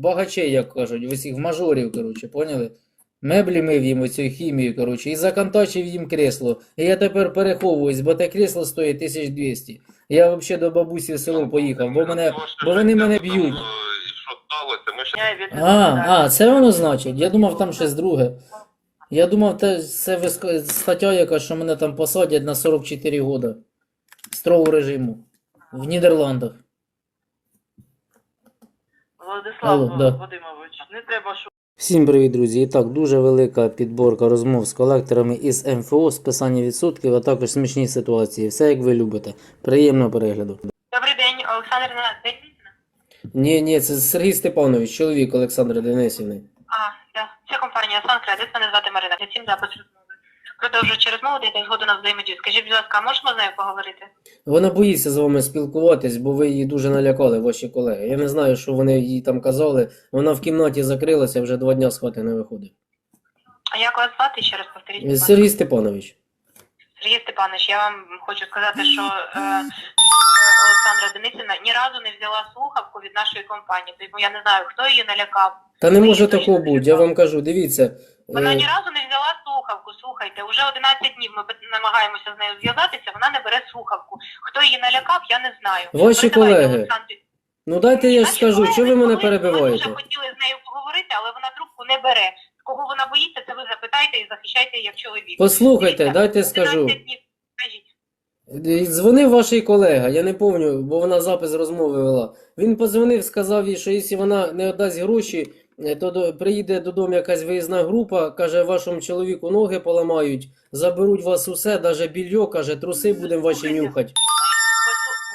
багачей, як кажуть, в усіх мажорів, коротше, поняли? Меблі мив їм оцю хімію, коротше, і законтачив їм кресло. І я тепер переховуюсь, бо те кресло стоїть 1200. Я взагалі до бабусі в село поїхав, бо мене. бо вони мене б'ють. А, а, це воно значить. Я думав, там щось друге. Я думав, те- це виск- стаття яка, що мене там посадять на 44 года. Строгого режиму. В Нідерландах. Владислав Алло, да. Вадимович, не треба шукати. Всім привіт, друзі! І так, дуже велика підборка розмов з колекторами із МФО, списання відсотків, а також смішні ситуації. Все як ви любите. Приємного перегляду. Добрий день, Олександрівна Денисівна. Ні, ні, це Сергій Степанович, чоловік Олександри Денисівни. А, да. Це компанія Сан Кредит, мене звати Марина. Я цим запис. Продовжуючи розмову, дайте згоду на взаємодію. Скажіть, будь ласка, а можемо з нею поговорити? Вона боїться з вами спілкуватись, бо ви її дуже налякали, ваші колеги. Я не знаю, що вони їй там казали. Вона в кімнаті закрилася, вже два дня з хати не виходить. А як вас звати? Ще раз повторіть. будь ласка. Сергій Степанович. Сергій Степанович, я вам хочу сказати, що е, е, Олександра Денисівна ні разу не взяла слухавку від нашої компанії. Тому я не знаю, хто її налякав. Та не може такого бути, я вам кажу, дивіться. Вона е, ні разу не взяла слухавку. Слухайте, уже 11 днів ми намагаємося з нею зв'язатися. Вона не бере слухавку. Хто її налякав, я не знаю. Ваші колеги. Ну дайте я ж скажу, що ви мене перебиваєте? Ми дуже хотіли з нею поговорити, але вона трубку не бере. Кого вона боїться, це ви запитайте і захищайте як чоловік. Послухайте, Дивіться, дайте скажу. 11 днів. Скажіть. Дзвонив ваш колега, я не пам'ятаю, бо вона запис розмови вела. Він подзвонив, сказав їй, що якщо вона не віддасть гроші, е, то до- приїде додому якась виїзна група, каже, вашому чоловіку ноги поламають, заберуть вас усе, навіть більйо, каже, труси будемо ваші нюхати.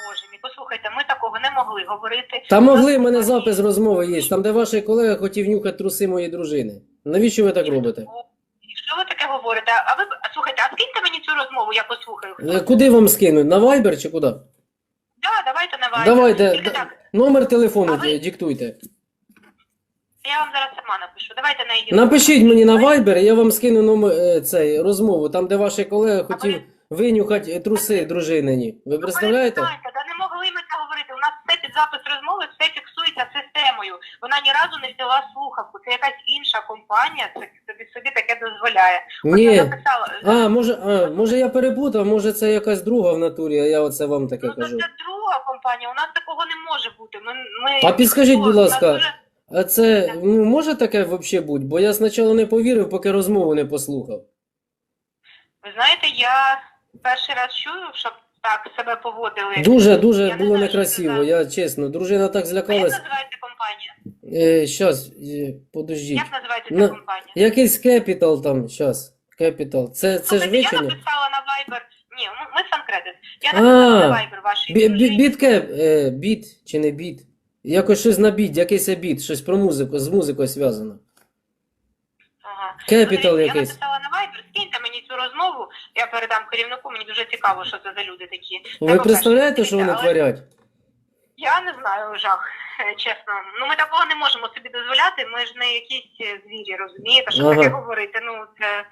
Боже мій, послухайте, ми такого не могли говорити. Та могли, в мене запис розмови є, там де ваш колега хотів нюхати труси моєї дружини. Навіщо ви так робите? Що ви таке говорите? А ви слухайте, а скиньте мені цю розмову, я послухаю. Е, Куди вам скинуть? На Viber чи куди? Да, давайте на Viber. Давайте, Тільки так, номер телефону А ви- диктуйте. Я вам зараз сама напишу. Давайте на її. Напишіть мені на Viber, я вам скину номер е, цей розмову, там де ваш колега хотів винюхати е, труси дружинині. Ви представляєте? Перестаньте, Та не могли ми це говорити. У нас все під запис розмови, все фіксується системою. Вона ні разу не взяла слухавку. Це якась інша компанія, це собі собі таке дозволяє. От я Ні. написала. А, може, а, може я перепутав, може це якась друга в натурі, а я оце вам таке Ну, то кажу. це друга компанія, у нас такого не може бути. Ми, ми... А підскажіть, будь У нас ласка, дуже- А це ну, може таке взагалі бути? Бо я спочатку не повірив, поки розмову не послухав. Ви знаєте, я перший раз чую, щоб так себе поводили. Дуже, дуже Я не було знаю, некрасиво, що це я чесно. Дружина так А як злякалась. називається компанія? Е, щас, е, подождіть. Як називається Ну, ця компанія? Якийсь Capital там, щас. Capital. Це, це ж Слухайте, я написала на Viber. Ні, ми, ми Санкредит. Я А, написала на Viber вашій Бі- бі- дружині. Біткеп, е, біт чи не біт? Якось щось на біт, якийсь біт, щось про музику, з музикою зв'язано. Ага. Якийсь. Я написала на Viber, скиньте мені цю розмову, я передам керівнику, мені дуже цікаво, що це за люди такі. Ви Треба представляєте, перше що вони але творять? Я не знаю, жах, е, чесно. Ну ми такого не можемо собі дозволяти, ми ж не якісь е, звірі, розумієте, що Ага. таке говорити. Ну, це...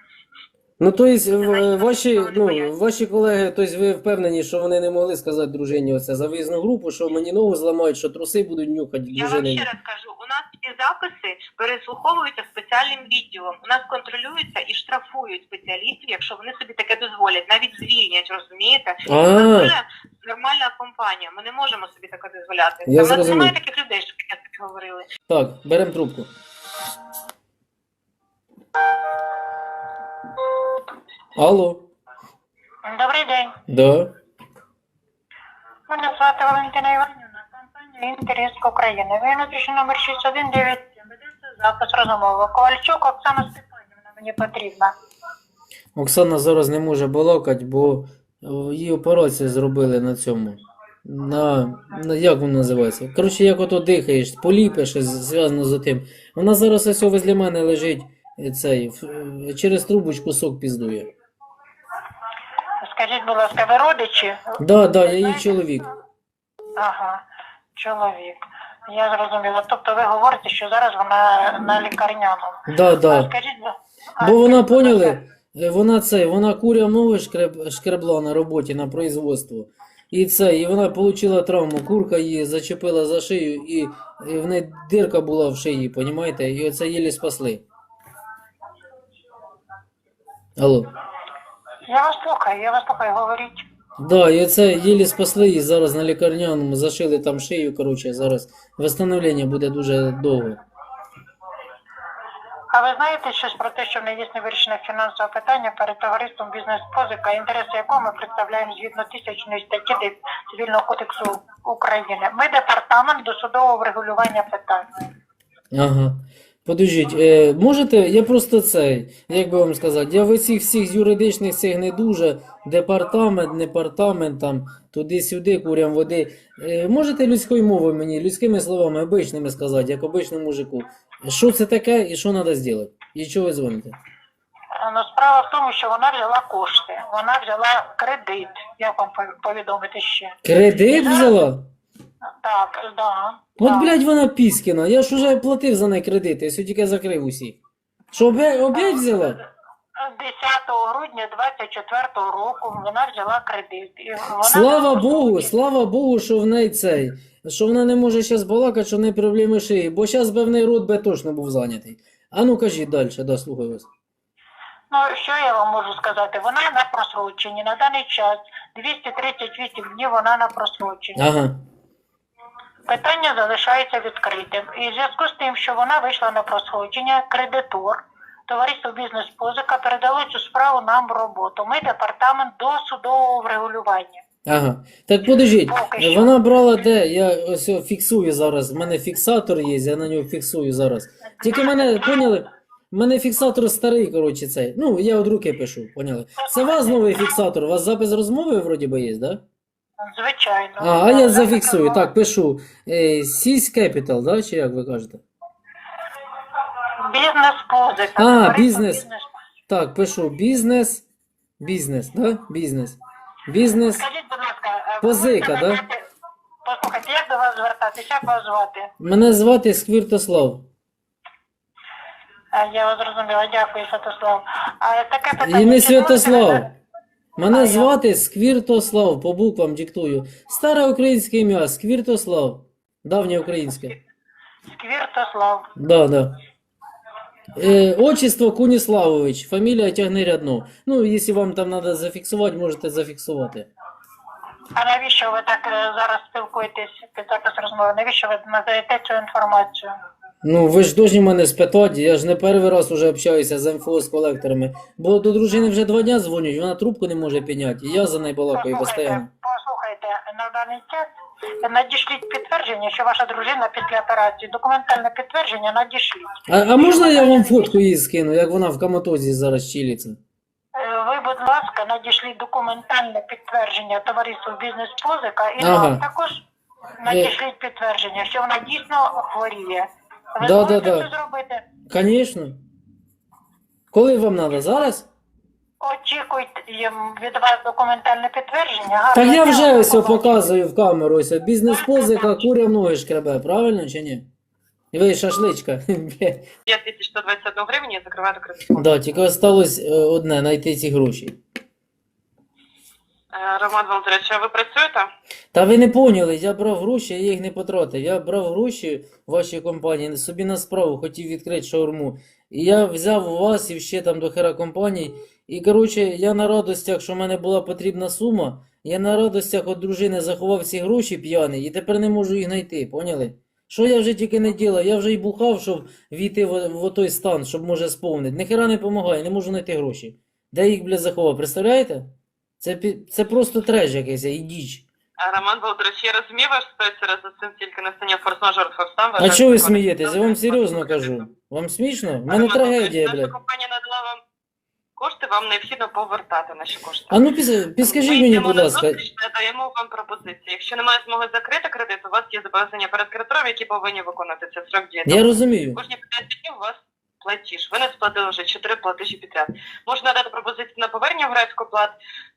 Ну, то є, в- ваші, ну, ваші колеги, тобто ви впевнені, що вони не могли сказати дружині оце за виїзну групу, що мені ногу зламають, що труси будуть нюхати Я вам дружини. ще раз кажу, у нас ці записи переслуховуються спеціальним відділом. У нас контролюються і штрафують спеціалістів, якщо вони собі таке дозволять, навіть звільнять, розумієте? А. У нас нормальна компанія. Ми не можемо собі таке дозволяти. Я в нас зрозумів. немає таких людей, що таке собі говорили. Так, беремо трубку. Алло, Добрий день. да. Мене звати Валентина Іванівна, компанія Інтерес України. Ви внутрішній номер 6197. Ведеться запис розмови. Ковальчук Оксана Степанівна мені потрібна. Оксана зараз не може балакати, бо е, її операцію зробили на цьому. На, на як воно називається? Коротше, як ото дихаєш, поліпиш, зв'язано з тим. Вона зараз ось возле мене лежить е, цей, е, через трубочку сок піздує. Скажіть, будь ласка, ви родичі? Да, да, я її чоловік. Ага, чоловік. Я зрозуміла. Тобто ви говорите, що зараз вона на лікарняному. Да, А да. скажіть, бу- а Бо вона скажіть, будь ласка, поняли, е, вона це, вона куря ноги шкреб, шкребла на роботі на производство. І це, і вона отримала травму, курка її зачепила за шию, і, і в неї дирка була в шиї, понімаєте? І оце єлі спасли. Алло. Я вас слухаю, я вас слухаю, говоріть. Да, і оце єлі спасли, і зараз на лікарняному зашили там шию, коротше, зараз восстановлення буде дуже довго. А ви знаєте щось про те, що в неї є невирішене фінансове питання перед товариством бізнес-позика, інтереси якого ми представляємо згідно тисячної статті Цивільного кодексу України? Ми департамент досудового врегулювання питань. Ага. Подождіть, е, можете, я просто цей, як би вам сказати, я в цих всіх юридичних цих не дуже, департамент, департамент, там, туди-сюди, курям води. Е, можете людською мовою мені, людськими словами, обичними сказати, як обичному мужику, що це таке і що треба зробити? І чого ви дзвоните? Ну, справа в тому, що вона взяла кошти, вона взяла кредит. Як вам повідомити ще? Кредит взяла? Так, да. От, блядь, вона піскіна, я ж уже платив за неї кредити, я сьогодні тільки закрив усі. Що, опять, опять взяла? 10 грудня 24 року вона взяла кредит. І вона Слава Богу, слава Богу, що в неї цей, що вона не може зараз балакати, що в неї проблеми шиї, бо зараз би в неї рот би точно був зайнятий. А ну кажіть далі, да, слухаю вас. Ну, що я вам можу сказати? Вона на просроченні. На даний час 238 днів вона на просроченні. Ага. Питання залишається відкритим. І в зв'язку з тим, що вона вийшла на просрочення, кредитор, товариство бізнес-позика передало цю справу нам в роботу. Ми департамент досудового врегулювання. Ага. Так подождіть, Поки вона брала де? Я ось фіксую зараз. У мене фіксатор є, я на нього фіксую зараз. Тільки мене, поняли? У мене фіксатор старий, коротше, цей. Ну, я від руки пишу, поняли? Це у вас новий фіксатор, у вас запис розмови вроді би є, да? Звичайно. А, а я зафіксую. Так, пишу. Е, Сісь Capital, да? Чи як ви кажете? Бізнес-позика. А, бізнес. бізнес- Так, пишу бізнес. Бізнес, да? Бізнес. Бізнес. Скажіть, будь ласка, е, Позика, да? Послухайте, як до вас звертатися, як вас звати? Мене звати Сквіртослав. Я вас зрозуміла, дякую, Святослав. А таке питання. І не Святослав. Ви- А, Мене я- звати Сквіртослав, по буквам диктую. Старе українське ім'я Сквіртослав. Давнє українське. Сквіртослав. Да, да. Е, отчество Куніславович, фамілія тягне рядно. Ну, якщо вам там треба зафіксувати, можете зафіксувати. А навіщо ви так е, зараз спілкуєтесь під запис розмови? Навіщо ви надаєте цю інформацію? Ну, ви ж должні мене спитати, я ж не перший раз уже общаюся з МФО з колекторами. Бо до дружини вже два дня дзвонять, вона трубку не може підняти, і я за нею балакаю постійно. Послухайте, на даний час надішліть підтвердження, що ваша дружина після операції, документальне підтвердження надішліть. А, а можна я вам фотку її скину, як вона в коматозі зараз чилиться? Е, Ви, будь ласка, надішліть документальне підтвердження товариству бізнес-позика і Ага. нам також надішліть підтвердження, що вона дійсно хворіє. Ви Да, можете да, да. це зробити? Звісно. Коли вам треба? Зараз? Очікуйте їм від вас документальне підтвердження. Так Гарного я дня, вже ось побачення. показую в камеру, ось бізнес-позика, куря ноги шкребе, правильно чи ні? І ви шашличка. Бля. 5121 гривень я закриваю до кредиту. Да, тільки осталось е, одне, знайти ці гроші. Е, Роман Володимирович, а ви працюєте? Та ви не поняли, я брав гроші, я їх не потратив. Я брав гроші в вашій компанії, собі на справу хотів відкрити шаурму. І я взяв у вас і ще там до хера компаній. І коротше, я на радостях, що в мене була потрібна сума, я на радостях від дружини заховав ці гроші п'яний і тепер не можу їх знайти, поняли? Що я вже тільки не ділав, я вже й бухав, щоб війти в, в той стан, щоб може сповнити. Ніхера не допомагає, не можу знайти гроші. Де їх, бля, заховав, представляєте? Це, це просто треш якийсь, і діч. Роман Володимирович, я розумію ваш ситуацію раз з цим тільки настання форс-мажорних обставин. А чого ви смієтесь? Я вам серйозно кажу. Вам смішно? Роман мене трагедія, Наша блядь. компанія надала вам кошти, вам необхідно повертати наші кошти. А ну підскажіть мені, будь ласка. зустріч, надаємо вам пропозиції. Якщо немає змоги закрити кредит, у вас є зобов'язання перед кредитором, які повинні виконати це строк дії. Я розумію. Кожні 5 днів у вас платіж. Ви не сплатили вже 4 платежі підряд. Можна надати пропозицію на повернення грецького плат.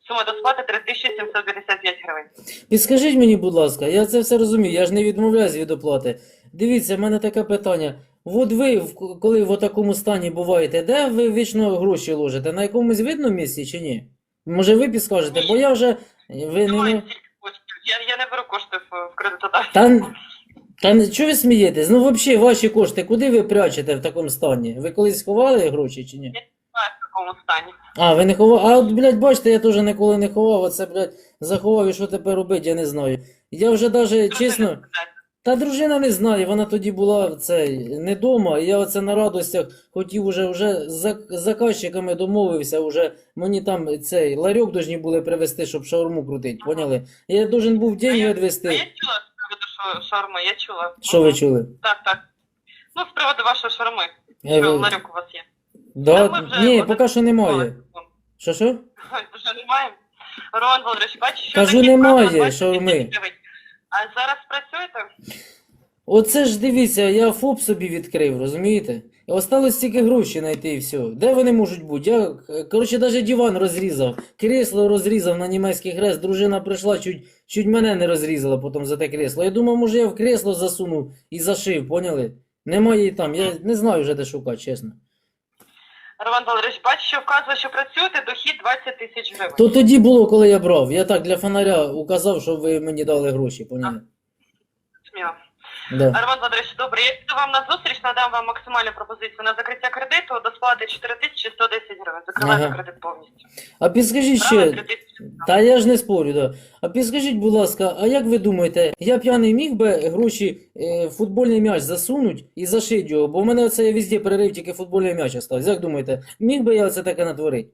Сума до сплати 3755 гривень. Підскажіть мені, будь ласка, я це все розумію, я ж не відмовляюсь від оплати. Дивіться, в мене таке питання. От ви, коли в такому стані буваєте, де ви вічно гроші ложите? На якомусь видному місці чи ні? Може ви підскажете, бо я вже. Ви не... Я, я не беру кошти в, в кредитодавця. Та, та не- чого ви смієтесь? Ну взагалі ваші кошти, куди ви прячете в такому стані? Ви колись ховали гроші чи ні? знаю, в такому стані. А, ви не ховали. А от, блядь, бачите, я теж ніколи не ховав, оце, блядь, заховав і що тепер робити, я не знаю. Я вже даже, чесно, та дружина не знає, вона тоді була цей, не дома, і я оце на радостях хотів уже, вже з заказчиками домовився, уже мені там цей ларьок должні були привезти, щоб шаурму крутити, поняли? Я должен був А день я- Відвезти. я чула. Що ви чули? Так, так. Ну, з приводу вашої шарми. Я Що ви- ларьок у вас є? Да, Та ми вже ні, поки що немає. Що що? Ой, Вже немає. Роман Володимирович, бачиш, що Кажу, немає правила, що гривень. А зараз працюєте? Оце ж дивіться, я ФОП собі відкрив, розумієте? Осталось тільки гроші знайти і все. Де вони можуть бути? Я, коротше, навіть диван розрізав, кресло розрізав на німецький хрест, дружина прийшла, чуть, чуть мене не розрізала потім за те кресло. Я думав, може я в кресло засунув і зашив, поняли? Немає її там, я не знаю вже де шукати, чесно. Роман Володимирович, бачиш, що вказує, що працюєте, дохід 20 тисяч гривень. То тоді було, коли я брав. Я так для фонаря указав, щоб ви мені дали гроші, поняли? Сміло. Да. Роман Володимирович, добре, я піду вам на зустріч, надам вам максимальну пропозицію на закриття кредиту до сплати 4110 гривень. Закривайте Ага. кредит повністю. А підскажіть Правильно, ще, 3000. Та я ж не спорю, да. А підскажіть, будь ласка, а як ви думаєте, я п'яний міг би гроші е, в футбольний м'яч засунуть і зашить його? Бо в мене оце я везде перерив, тільки футбольний м'яч остався. Як думаєте, міг би я це таке натворити?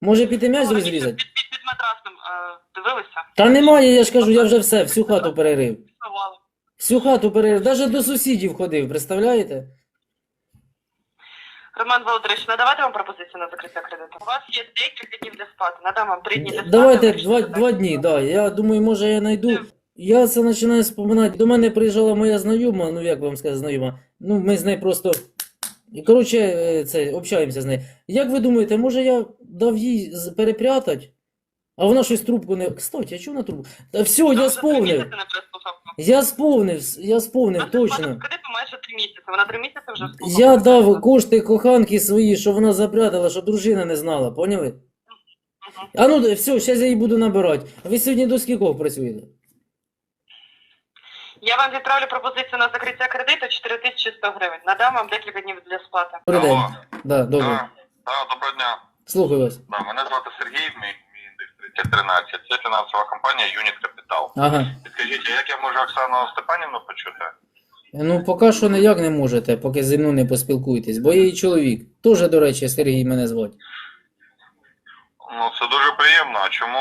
Може піти м'яч Ну, розрізати? Під, під, під матрасом е, дивилися? Та немає, я ж кажу, я вже все, всю хату перерив. Сховали. Всю хату перерив, навіть до сусідів ходив, представляєте? Роман Володимирович, надавати вам пропозицію на закриття кредиту? У вас є декілька днів для сплати. Надам вам три дні для сплати. Давайте вирішите два, дні, да. Я думаю, може я знайду. Я це починаю споминати. До мене приїжджала моя знайома, ну як вам сказати, знайома. Ну, ми з нею просто. І, коротше, е, це, общаємося з нею. Як ви думаєте, може я дав їй з- перепрятати? А вона щось трубку не. Кстати, а чого вона трубку? Та все, Ну, я три сповнив. місяці не переслухав. Я сповнив, я сповнив, точно. кредиту майже три місяці. Вона три місяці вже. Я дав кошти коханки свої, що вона запрятала, щоб дружина не знала, поняли? А ну все, зараз я її буду набирати. А ви сьогодні до скількох працюєте? Я вам відправлю пропозицію на закриття кредиту 4100 гривень. Надам вам декілька днів для сплати. Добрий день. Алло. Да, добре. Да, да, доброго дня. Слухаю вас. Да, мене звати Сергій, мій, мій індекс 3013. Це фінансова компанія Юніт Капітал. Ага. Підкажіть, а як я можу Оксану Степанівну почути? Ну, поки що ніяк не можете, поки зі мною не поспілкуєтесь, бо я її чоловік. Тоже, до речі, Сергій мене звати. Ну, це дуже приємно. А чому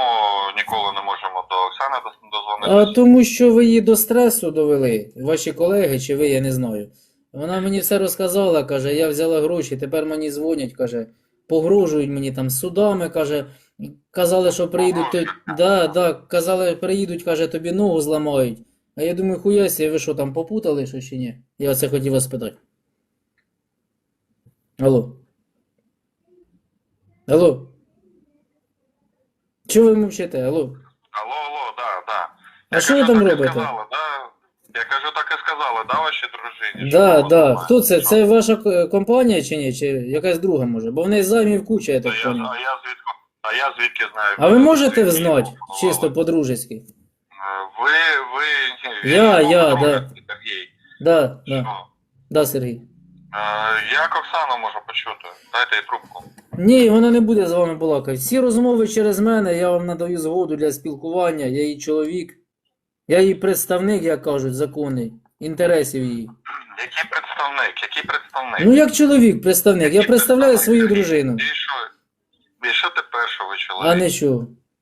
ніколи не можемо до Оксани дос- А тому що ви її до стресу довели, ваші колеги чи ви, я не знаю. Вона мені все розказала, каже, я взяла гроші, тепер мені дзвонять, каже, погрожують мені там судами, каже, казали, що приїдуть, то... да, да, казали, приїдуть, каже, тобі ногу зламають. А я думаю, хуясі, ви що там попутали, що чи ні? Я оце хотів вас спитати. Алло. Алло. Чого ви мовчите? Алло. Алло, алло, да, да. А що ви там робите? Сказала, да? Я кажу, так і сказала, да, вашій дружині? Да, да. Хто це? Це ваша е, компанія чи ні? Чи якась друга може? Бо в неї займів куча, я Та так я, а я звідки, а я звідки знаю? А ви можете знати, чисто по-дружески? Ви, ви... Я, ні, я, ви да. Сергій. Да, да, Що? да, Сергій. Як Оксану можу почути? Дайте їй трубку. Ні, вона не буде з вами балакати. Всі розмови через мене, я вам надаю згоду для спілкування, я її чоловік. Я її представник, як кажуть, законний, інтересів її. Який представник? Який представник? Ну, як чоловік, представник, я представляю представник? свою дружину. І що? І що тепер, що ви чоловік? А не що?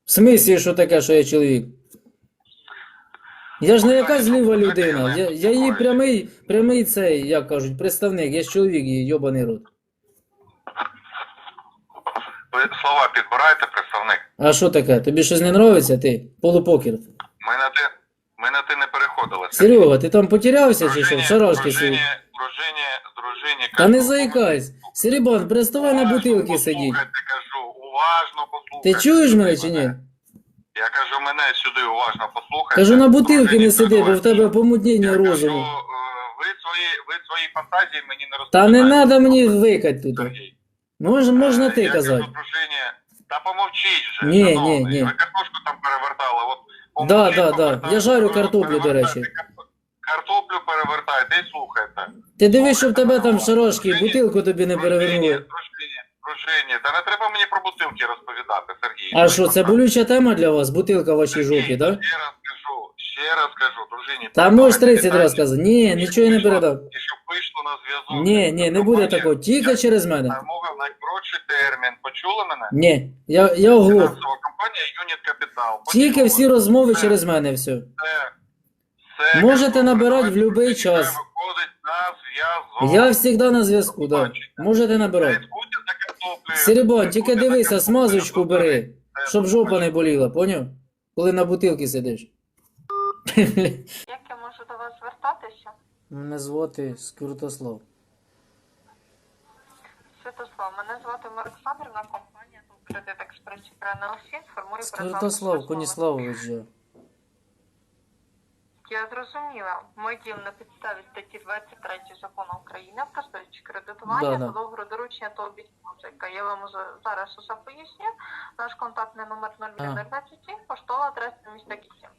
В смислі, що таке, що я чоловік? Я ж не якась зліва людина. Я, я її прямий, прямий цей, як кажуть, представник, я ж чоловік її, йобаний рот. Ви слова підбираєте, представник? А що таке? Тобі щось не нравиться, ти? Полупокер. Ми на ти, ми на ти не переходили. Серега, ти там потерявся чи що? В Дружині, шарашки дружині, дружині, дружині, Та не заїкайся. Серебан, переставай на уважно бутилки кажу, уважно послухайте. Ти чуєш мене чи ні? Я кажу, мене сюди уважно послухайте. Кажу, на бутилки не сиди, бо в тебе помутнення Я розуму. е, ви свої, ви свої фантазії мені не Та не треба мені викать тут. Сергій. Мож, можна Е, ти я казати. кажу, дружині, та помовчіть вже, Ні, шановний. ні, ні. Ви картошку там перевертали, от Да, да, да. Я жарю картоплю, до перевертайте речі. кар- Картоплю перевертайте і слухайте. Ти дивись, щоб тебе там шарошки, бутилку тобі не Дружині, перевернули. дружині, дружині, та не треба мені про бутилки розповідати, Сергій. А що, це болюча тема для вас? Бутилка в вашій жопі, так? Ще раз кажу, ще раз кажу, дружині. Та можеш 30 разів сказати. Ні, нічого я не передав. І щоб вийшло на зв'язок. Ні, ні, не буде такого. Тільки через мене. Замовив найкоротший термін. Почули мене? Ні, я, я оглух. Фінансова компанія Юніт Капітал. Тільки всі розмови через мене все. все, все, Можете набирати в будь-який час. Виходить на зв'язок. Я завжди на зв'язку, да. Можете набирати. Картоплею. Тільки дивися, смазочку бери, щоб жопа не боліла, поняв? Коли на бутилці сидиш. Як я можу до вас звертатися? Мене звати Скрутослав. Святослав, мене звати Олександрівна, компанія Кредит Експрес Україна Осі. Інформую про Скрутослав Коніславович я. Зрозуміла. Ми діємо на підставі статті 23 закону України про споживче кредитування, Да, да. договору доручення та обіцянка. Я вам уже зараз усе поясню. Наш контактний номер 027, поштова адреса міста Кісім.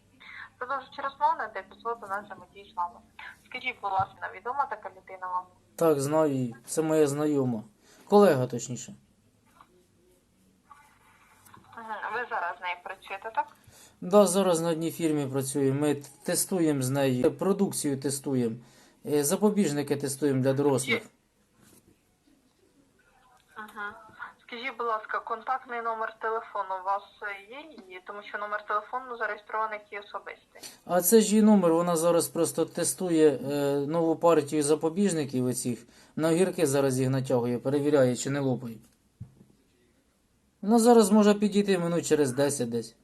Продовжуючи розмову, на епізод у нас взаємодії з вами. Скажіть, будь ласка, відома така людина вам? Так, знаю її. Це моя знайома. Колега, точніше. Мгм. Ви зараз з нею працюєте, так? Да, зараз на одній фірмі працюємо. Ми тестуємо з нею, продукцію тестуємо, е, запобіжники тестуємо для дорослих. Угу. Скажіть, будь ласка, контактний номер телефону у вас є її? Тому що номер телефону зареєстрований як і особистий. А це ж її номер, вона зараз просто тестує е, нову партію запобіжників оцих. На огірки зараз їх натягує, перевіряє, чи не лопають. Вона зараз може підійти минут через 10 десь.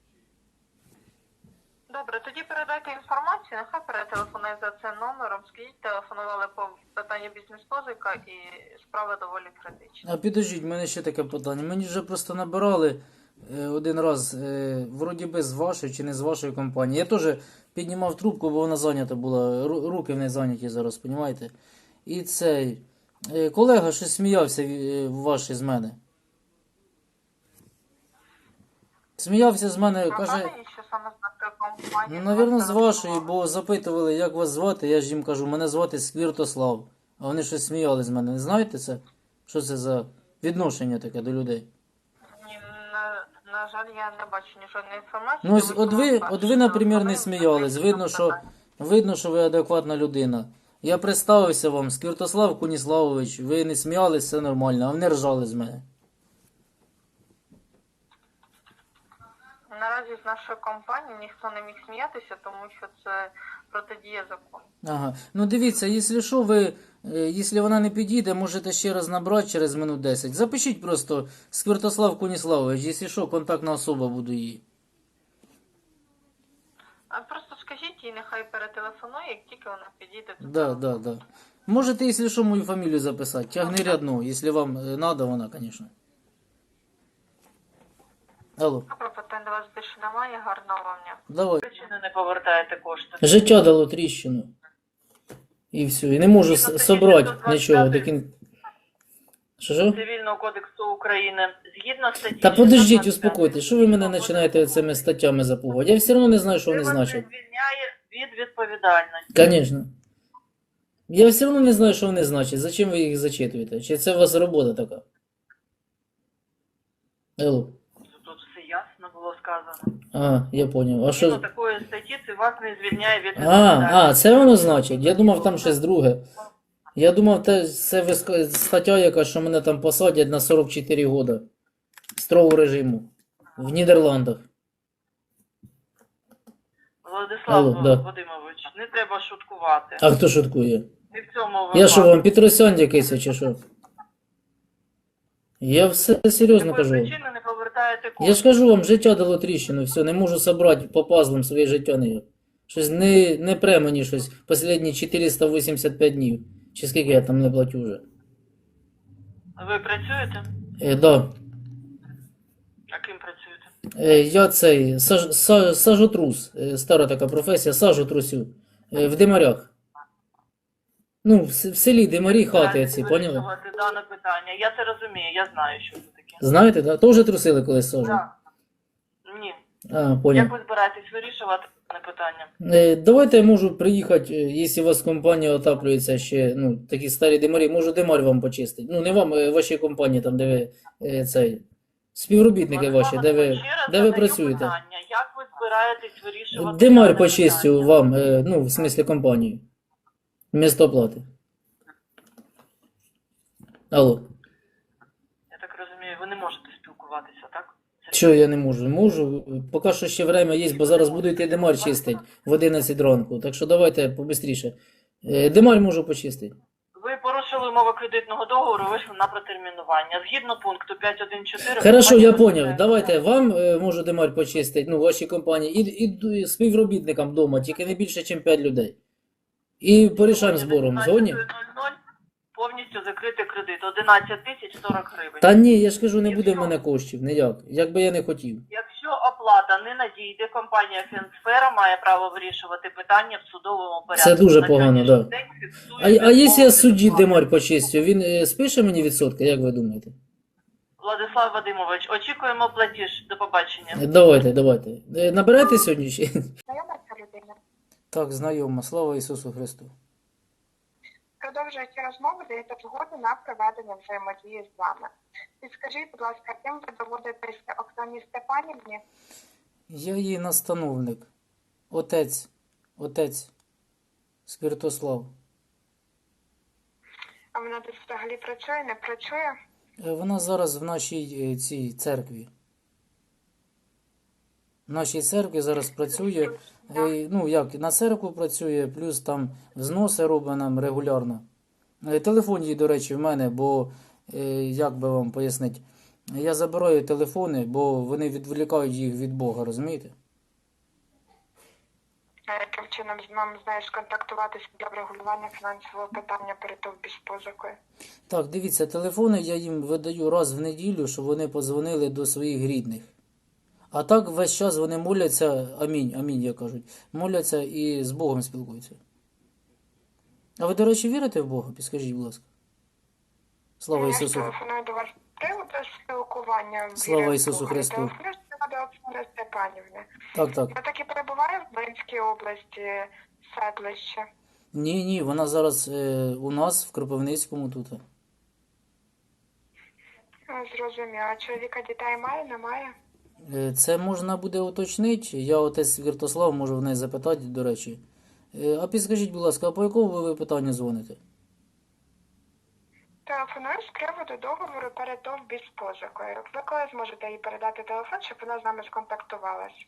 Добре, тоді передайте інформацію, нехай перетелефонує за цим номером. Скажіть, телефонували по питанню бізнес-позика і справа доволі критична. А підождіть, в мене ще таке питання. Мені вже просто набирали е, один раз, е, вроді би з вашої чи не з вашої компанії. Я теж піднімав трубку, бо вона зайнята була, ру- руки в неї зайняті зараз, розумієте? І цей е, колега щось сміявся е, ваш з мене. Сміявся з мене, каже. Ну, навірно, з вашої, бо запитували, як вас звати. Я ж їм кажу, мене звати Сквіртослав. А вони щось сміяли з мене. Не знаєте це? Що це за відношення таке до людей? Ні, на, на жаль, я не бачу ні жодної інформації. Ну, ось от ви, от ви, наприклад, не сміялись. Видно, що, видно, що ви адекватна людина. Я представився вам, Сквіртослав Куніславович, ви не сміялись, все нормально, а вони ржали з мене. Наразі з нашої компанії ніхто не міг сміятися, тому що це протидія закону. Ага. Ну дивіться, якщо що, ви, е, якщо вона не підійде, можете ще раз набрати через минут 10. Запишіть просто Сквіртослав Куніславович, якщо що, контактна особа буду її. А просто скажіть їй, нехай перетелефонує, як тільки вона підійде. то Да, да, да. Можете, якщо що, мою фамілію записати. Тягни рядну, якщо вам надо вона, звісно. Алло, до вас більше немає, гарного вам дня. давай. Причину не повертаєте кошти. Життя дало тріщину. І все. І не можу с- собрати нічого до. Що що? Цивільного кодексу України згідно статті. Та подождіть, 425 успокойтесь, що ви мене починаєте цими статтями запугувати? Я все одно не знаю, що вони значать. звільняє від відповідальності. Звісно. Я все одно не знаю, що вони значать. Зачем ви їх зачитуєте? Чи це у вас робота така? Алло. Сказано. А, я поняв. А що? такої статті це вас не звільняє від А, відповідальності. а, це воно значить. Я думав, там щось друге. Я думав, те- це виск- стаття, яка, що мене там посадять на 44 года. Строгого режиму. В Нідерландах. Владислав Алло, да. Вадимович, не треба шуткувати. А хто шуткує? Не в цьому Я що, вам Петросян якийсь, чи що? Я все серйозно кажу. причини не повертаєте кошти? Я ж кажу вам, життя дало тріщину, все, не можу собрати по пазлам своє життя ніяк. Щось не, не пре мені щось останні 485 днів. Чи скільки я там не платю вже? Ви працюєте? Е, да. А ким працюєте? Е, я цей саж, са- сажотрус, е, стара така професія, сажу трусю. Е, в димарях. Ну, в, с- в селі димарі хати ці, поняли? Вирішувати дане питання. Я це розумію, я знаю, що таке. Знаєте, да? Теж трусили колись сажу? Так. Ні. А, понял. Як ви збираєтесь вирішувати дане питання? Е, Давайте я можу приїхати, е, якщо у вас компанія отаплюється ще, ну, такі старі димарі, можу димар вам почистити. Ну, не вам, а вашій компанії, там, де ви е, цей, співробітники ваші, де ви, де ви працюєте. питання. Як ви збираєтесь вирішувати Димар почистю питання? вам, е, ну, в смислі компанії. Вмісто оплати. Алло, Я так розумію, ви не можете спілкуватися, так? Це що я не можу? Можу, поки що ще время є, бо зараз буду йти димар чистити в 11 ранку, так що давайте побистріше. Е, Димар можу почистити. Ви порушили умови кредитного договору, вийшли на протермінування. Згідно пункту 5.1.4... Хорошо, я поняв. Давайте вам е, можу димар почистити, ну, вашій компанії, і, і, і співробітникам вдома, тільки не більше, ніж 5 людей. І порішаємо збором. Згодні? 11.00 повністю закрити кредит. 11 тисяч 40 гривень. Та ні, я ж кажу, не буде в мене коштів, ніяк. Як би я не хотів. Якщо оплата не надійде, компанія Фінсфера має право вирішувати питання в судовому порядку. Це дуже На погано, сьогоднішній да. день А, фіксується а якщо я повне судді відсутність. димар почистю, він е, спише мені відсотки, як ви думаєте? Владислав Вадимович, очікуємо платіж. До побачення. Е, Давайте, давайте. Е, Наберете сьогодні ще? Знайома ця людина. Так, знайомо. Слава Ісусу Христу. Продовжуючи розмову, даєте згоду на проведення взаємодії з вами. Підскажіть, будь ласка, ким ви доводитесь Оксані Степанівні? Я її настановник. Отець. Отець. Сквіртослав. А вона тут взагалі працює, не працює? Е, Вона зараз в нашій е, цій церкві. В нашій церкві зараз працює. Ну, як, на церкву працює, плюс там взноси робить нам регулярно. Е, Телефон її, до речі, в мене, бо е, як би вам пояснити, я забираю телефони, бо вони відволікають їх від Бога, розумієте? А яким чином з нами знаєш контактуватися для врегулювання фінансового питання перед позикою? Так, дивіться, телефони я їм видаю раз в неділю, щоб вони подзвонили до своїх рідних. А так весь час вони моляться, амінь, амінь, як кажуть, моляться і з Богом спілкуються. А ви, до речі, вірите в Бога? Підскажіть, будь ласка. Слава Ісусу! телефоную до вас приводу спілкування. Слава Ісусу Христу. Так, так. Я таки перебуваю в Волинській області, Седлище. Ні, ні, вона зараз е, у нас в Кропивницькому тут. Зрозуміло. А чоловіка дітей має, немає? Е, Це можна буде уточнити. Я отець Святослав, можу в неї запитати, до речі. Е, А підскажіть, будь ласка, а по якому ви питанню дзвоните? Телефоную з приводу договору перед ТОВ позикою. Ви коли зможете їй передати телефон, щоб вона з нами сконтактувалась?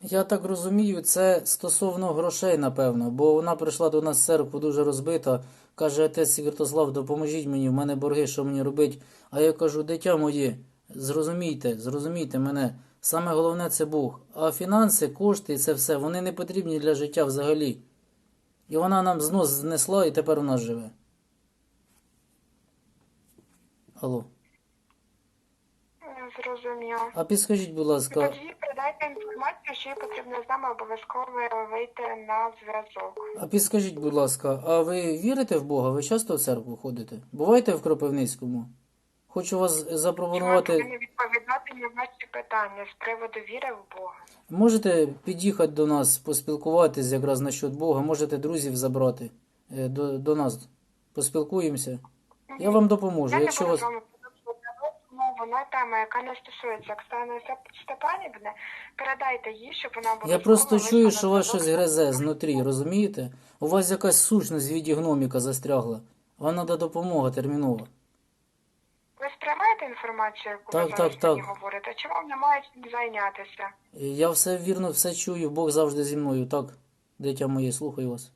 Я так розумію, це стосовно грошей, напевно, бо вона прийшла до нас в церкву дуже розбита. Каже, отець Святослав, допоможіть мені, в мене борги, що мені робити? А я кажу, дитя моє, зрозумійте, зрозумійте мене. Саме головне це Бог. А фінанси, кошти і це все, вони не потрібні для життя взагалі. І вона нам знос знесла і тепер у нас живе. Алло. Зрозуміло. А підскажіть, будь ласка, Тоді передайте інформацію, що їй потрібно з нами обов'язково вийти на зв'язок. а підскажіть, будь ласка, а ви вірите в Бога? Ви часто в церкву ходите? Буваєте в Кропивницькому? Хочу вас запропонувати. повинні відповідати на ваші питання з приводу віри в Бога? Можете під'їхати до нас, поспілкуватись якраз насчет Бога, можете друзів забрати е, до, до нас. Поспілкуємося. Я вам допоможу. Я не буду вас. на тему, яка не стосується Оксани Степанівни. Передайте їй, щоб вона була Я просто чую, що вас щось гризе знутрі, розумієте? У вас якась сущність в віді гноміка застрягла. Вам треба допомога термінова. Ви сприймаєте інформацію, яку Так, ви зараз так, мені так. говорите? Чи вам немає чим зайнятися? Я все вірно, все чую, Бог завжди зі мною, так? Дитя моє, слухаю вас.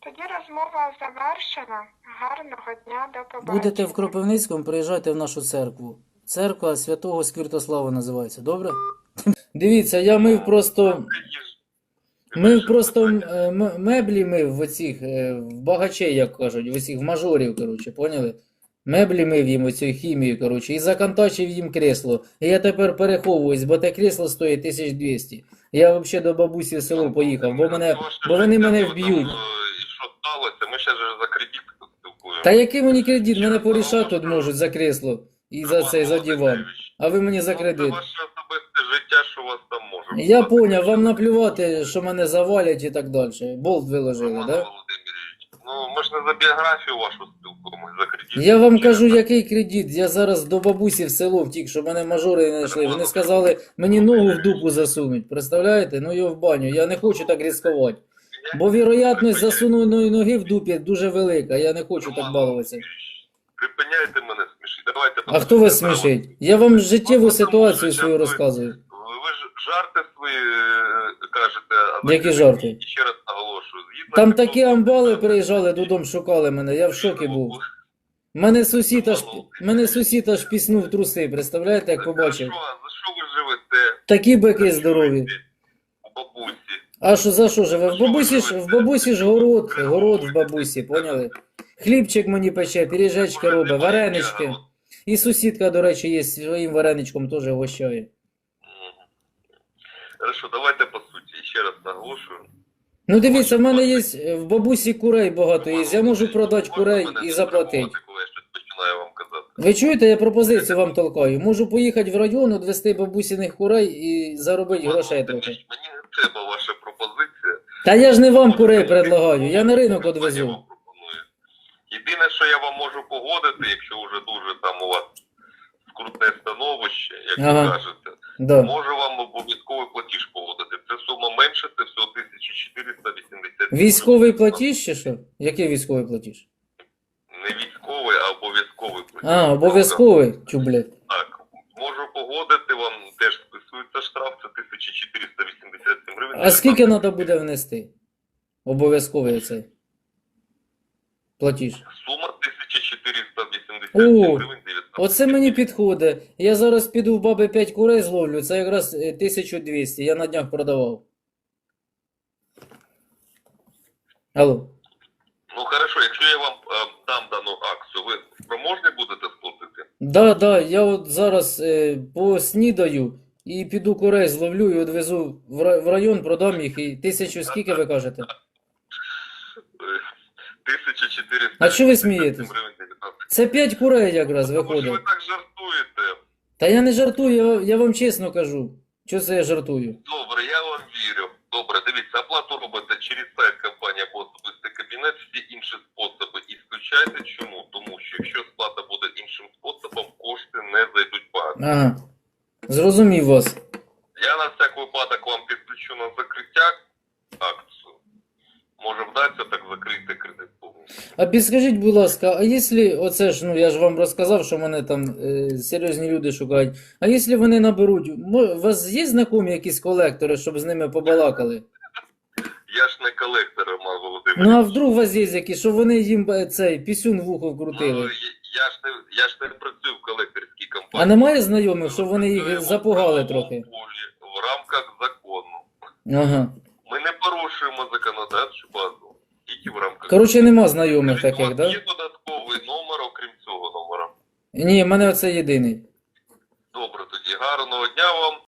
Тоді розмова завершена. Гарного дня, до побачення. Будете в Кропивницькому, приїжджайте в нашу церкву. Церква святого Сквіртослава називається, добре? Дивіться, я мив просто. Мив просто е, м- меблі мив в оцих, е, в багачей, як кажуть, в оцих в мажорів, коротше, поняли? Меблі мив їм оцю хімію, коротше, і закантачив їм кресло. І я тепер переховуюсь, бо те кресло стоїть 1200. Я взагалі до бабусі в село поїхав, бо мене, бо вони мене вб'ють. Що сталося? Ми ще ж за кредит спілкуємося. Та який мені кредит, мене порішати тут можуть за кресло і за цей, за диван. а ви мені за Ну, кредит. Це ваше життя, що у вас там може. Я бути. поняв, вам наплювати, що мене завалять і так далі. Болт виложили, Роман да? Володимирович, ну ми ж не за біографію вашу спілкуємось, за кредит. Я вам кажу, який кредит. Я зараз до бабусі в село втік, що мене мажори не знайшли. Вони сказали, мені ногу в дупу засунуть. Представляєте? Ну його в баню. Я не хочу так ризикувати. Бо вірогятність засуненої ноги в дупі дуже велика. Я не хочу так балуватися. Припиняйте мене. Давайте А хто вас смішить? Я вам життєву ситуацію свою розказую. Ви ж жарти свої е, кажете, а Які жарти? Ще раз наголошую. Згідно Там такі амбали приїжджали додому, шукали мене. Я в шокі був. Мене сусід аж, мене сусід аж піснув труси, представляєте, як побачив. За що ви живете? Такі бики здорові. У бабусі. А що за що живе? В бабусі ж, в бабусі ж город, город в бабусі, поняли? Хлібчик мені пече, пиріжечки робить, варенички. І сусідка, до речі, є своїм вареничком теж гощає. Хорошо, давайте по суті. Ще раз наголошую. Ну дивіться, в мене є в бабусі курей багато є. Я можу продати курей і заплатити. Ви чуєте, я пропозицію вам толкаю. Можу поїхати в район, відвести бабусіних курей і заробити грошей трохи. Мені не треба ваша пропозиція. Та я ж не вам курей предлагаю, я на ринок пропоную. Єдине, що я вам можу погодити, якщо вже дуже там у вас скрутне становище, як Ага. ви кажете, Да. можу вам обов'язковий платіж погодити. Це сума менше, це всього 1480 Військовий платіж чи що? Який військовий платіж? Не військовий, а обов'язковий платіж. А, обов'язковий? Чу, блядь. Так, можу погодити, вам теж списується штраф, це 1487 гривень. А скільки треба буде внести? Обов'язковий цей платіж. Сума 1487 О, гривень 19. Оце мені підходить. Я зараз піду в баби 5 курей зловлю, це якраз е, 1200, я на днях продавав. Алло. Ну хорошо, якщо я вам е, дам дану акцію, ви спроможні будете сплатити? Да, да, я от зараз е, поснідаю і піду курей зловлю і відвезу в, ра- в район, продам їх і тисячу скільки ви кажете? Е, 1487 А що ви смієтесь? Це 5 курей якраз Тому що ви так жартуєте. Та я не жартую, я, я вам чесно кажу. Що це я жартую? Добре, я вам вірю. Добре, дивіться, оплату робите через сайт компанії або особистий кабінет, всі інші способи ісключайте. Чому? Тому що якщо сплата буде іншим способом, кошти не зайдуть банк. Ага. Зрозумів вас. Я на всяк випадок вам підключу на закриття акцію. Може вдасться так закрити. А підскажіть, будь ласка, а якщо оце ж, ну я ж вам розказав, що мене там е, серйозні люди шукають. А якщо вони наберуть, мо- у вас є знайомі якісь колектори, щоб з ними побалакали? Я ж не колектор, Роман Володимирович. Ну а вдруг у вас є якісь, щоб вони їм е, цей пісюн в ухо Ну, вкрутили? я, я ж не я ж не працюю в колекторській компанії. А немає знайомих, щоб вони їх Працюємо запугали в правовому трохи? полі, В рамках закону. Ага. Ми не порушуємо законодавчу базу. Тільки в рамках. Коротше, нема знайомих Скажіть, таких, у вас да? Є додатковий номер, окрім цього номера. Ні, в мене оце єдиний. Добре, тоді гарного дня вам.